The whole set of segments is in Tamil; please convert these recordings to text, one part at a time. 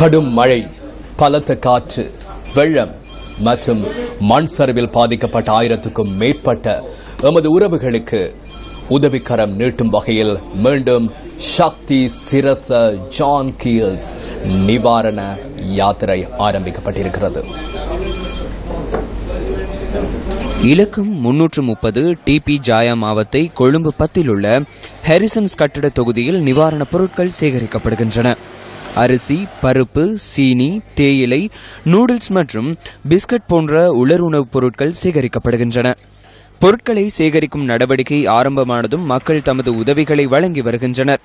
கடும் மழை பலத்த காற்று வெள்ளம் மற்றும் மண் சரிவில் பாதிக்கப்பட்ட ஆயிரத்துக்கும் மேற்பட்ட எமது உறவுகளுக்கு உதவிக்கரம் நீட்டும் வகையில் மீண்டும் சக்தி சிரச ஜான் கீல்ஸ் நிவாரண யாத்திரை ஆரம்பிக்கப்பட்டிருக்கிறது. இலக்கம் முன்னூற்று முப்பது டிபி ஜாயா மாவத்தை கொழும்பு பத்தில் உள்ள ஹெரிசன்ஸ் கட்டிட தொகுதியில் நிவாரணப் பொருட்கள் சேகரிக்கப்படுகின்றன. அரிசி பருப்பு சீனி தேயிலை நூடுல்ஸ் மற்றும் பிஸ்கட் போன்ற உலர் உணவுப் பொருட்கள் சேகரிக்கப்படுகின்றன. பொருட்களை சேகரிக்கும் நடவடிக்கை ஆரம்பமானதும் மக்கள் தமது உதவிகளை வழங்கி வருகின்றனர்.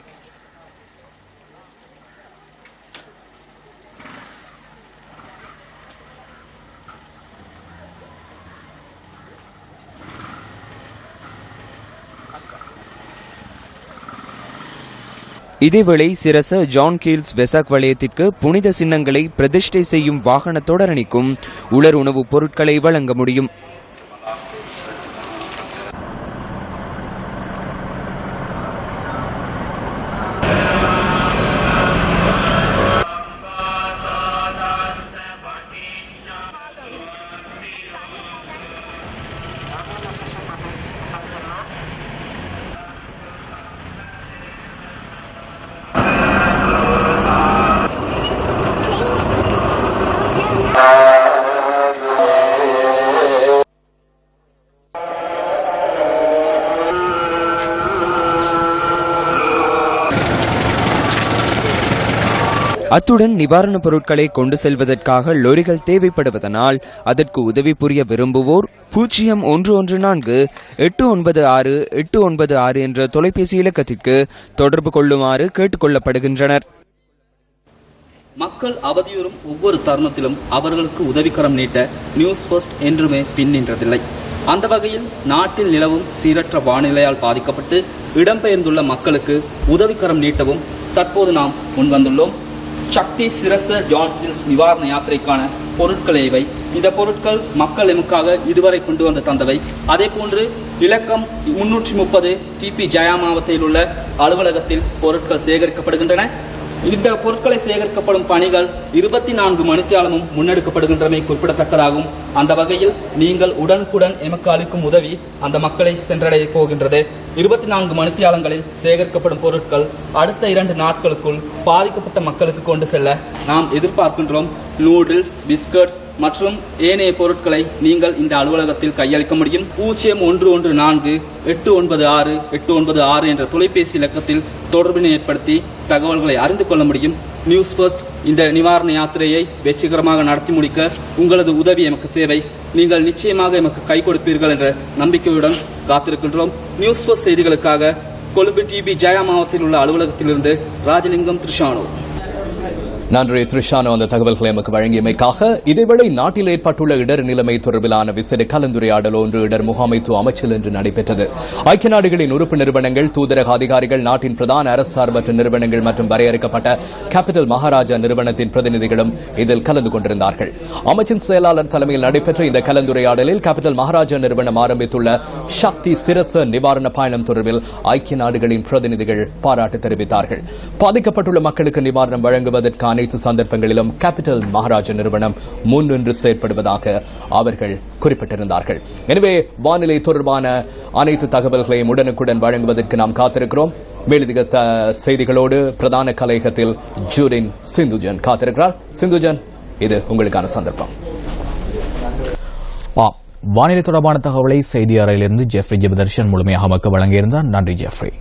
இதேவேளை சிரச ஜான் கீல்ஸ் வெசாக் வலயத்திற்கு புனித சின்னங்களை பிரதிஷ்டை செய்யும் வாகன தொடரணிக்கும் உலர் உணவுப் பொருட்களை வழங்க முடியும். அத்துடன் நிவாரணப் பொருட்களை கொண்டு செல்வதற்காக லொரிகள் தேவைப்படுவதனால் அதற்கு உதவி புரிய விரும்புவோர் பூஜ்ஜியம் ஒன்று ஒன்று நான்கு எட்டு ஒன்பது ஆறு எட்டு ஒன்பது ஆறு என்ற தொலைபேசி இலக்கத்திற்கு தொடர்பு கொள்ளுமாறு கேட்டுக்கொள்ளப்படுகின்றனர். மக்கள் அவதியுறும் ஒவ்வொரு தருணத்திலும் அவர்களுக்கு உதவிக்கரம் நீட்ட நியூஸ் ஃபர்ஸ்ட் என்றுமே பின்னின்றதில்லை அந்த வகையில் நாட்டில் நிலவும் சீரற்ற வானிலையால் பாதிக்கப்பட்டு இடம்பெயர்ந்துள்ள மக்களுக்கு உதவிக்கரம் நீட்டவும் தற்போது நாம் முன்வந்துள்ளோம். சக்தி சிரச ஜான் நிவாரண யாத்திரைக்கான பொருட்கள் இவை. இந்த பொருட்கள் மக்கள் எமக்காக இதுவரை கொண்டு வந்து தந்தவை. அதே போன்று இலக்கம் முன்னூற்றி முப்பது டிபி ஜயா மாவட்டத்தில் உள்ள அலுவலகத்தில் பொருட்கள் சேகரிக்கப்படுகின்றன. இந்த பொருட்களை சேகரிக்கப்படும் பணிகள் இருபத்தி நான்கு மணித்தியாலமும் முன்னெடுக்கப்படுகின்றமை குறிப்பிடத்தக்கதாகும். அந்த வகையில் நீங்கள் உடனுக்குடன் எமக்கு அளிக்கும் உதவி அந்த மக்களை சென்றடைய போகின்றது. இருபத்தி நான்கு மணித்தியாலங்களில் சேகரிக்கப்படும் பொருட்கள் அடுத்த இரண்டு நாட்களுக்குள் பாதிக்கப்பட்ட மக்களுக்கு கொண்டு செல்ல நாம் எதிர்பார்க்கின்றோம். நூடுல்ஸ் பிஸ்கட்ஸ் மற்றும் ஏனைய பொருட்களை நீங்கள் இந்த அலுவலகத்தில் கையளிக்க முடியும். பூஜ்ஜியம் ஒன்று ஒன்று நான்கு எட்டு ஒன்பது ஆறு எட்டு ஒன்பது ஆறு என்ற தொலைபேசி இலக்கத்தில் தொடர்பினை ஏற்படுத்தி தகவல்களை அறிந்து கொள்ள முடியும். நியூஸ் ஃபர்ஸ்ட் இந்த நிவாரண யாத்திரையை வெற்றிகரமாக நடத்தி முடிக்க உங்களது உதவி எமக்கு தேவை. நீங்கள் நிச்சயமாக எமக்கு கை கொடுப்பீர்கள் என்ற நம்பிக்கையுடன் காத்திருக்கின்றோம். நியூஸ் ஃபர்ஸ்ட் செய்திகளுக்காக கொழும்பு டிபி ஜெயா மாவட்டத்தில் உள்ள அலுவலகத்திலிருந்து ராஜலிங்கம் திருஷானோ நன்றி த்ரிஷானோ அந்த தகவல்களை எமக்கு வழங்கியமைக்காக. இதேவேளை நாட்டில் ஏற்பட்டுள்ள இடர் நிலைமை தொடர்பிலான விசேட கலந்துரையாடல் ஒன்று இடர் முகாமைத்துவ அமைச்சில் இன்று நடைபெற்றது. ஐக்கிய நாடுகளின் உறுப்பு நிறுவனங்கள் தூதரக அதிகாரிகள் நாட்டின் பிரதான அரசு சார்பற்ற நிறுவனங்கள் மற்றும் வரையறுக்கப்பட்ட கேபிட்டல் மகாராஜா நிறுவனத்தின் பிரதிநிதிகளும் இதில் கலந்து கொண்டிருந்தார்கள். அமைச்சின் செயலாளர் தலைமையில் நடைபெற்ற இந்த கலந்துரையாடலில் கேபிட்டல் மகாராஜா நிறுவனம் ஆரம்பித்துள்ள சக்தி சிரச நிவாரண பயணம் தொடர்பில் ஐக்கிய நாடுகளின் பிரதிநிதிகள் பாராட்டு தெரிவித்தார்கள். பாதிக்கப்பட்டுள்ள மக்களுக்கு நிவாரணம் வழங்குவதற்கான அனைத்து சந்தர்ப்பங்களிலும் கேபிட்டல் மகாராஜா நிறுவனம் முன்னின்று செயற்படுவதாக அவர்கள் குறிப்பிட்டிருந்தார்கள். எனவே வானிலை தொடர்பான அனைத்து தகவல்களையும் உடனுக்குடன் வழங்குவதற்கு நாம் காத்திருக்கிறோம். மேலதிக செய்திகளோடு பிரதான கலையகத்தில் ஜூரின் சிந்துஜன் காத்திருக்கிறார். சிந்துஜன் இது உங்களுக்கான சந்தர்ப்பம். வானிலை தொடர்பான தகவலை செய்தி அறையிலிருந்து ஜெஃப்ரி ஜெபதர்ஷன் முழுமையாக நமக்கு வழங்கியிருந்தார். நன்றி ஜெஃப்ரி.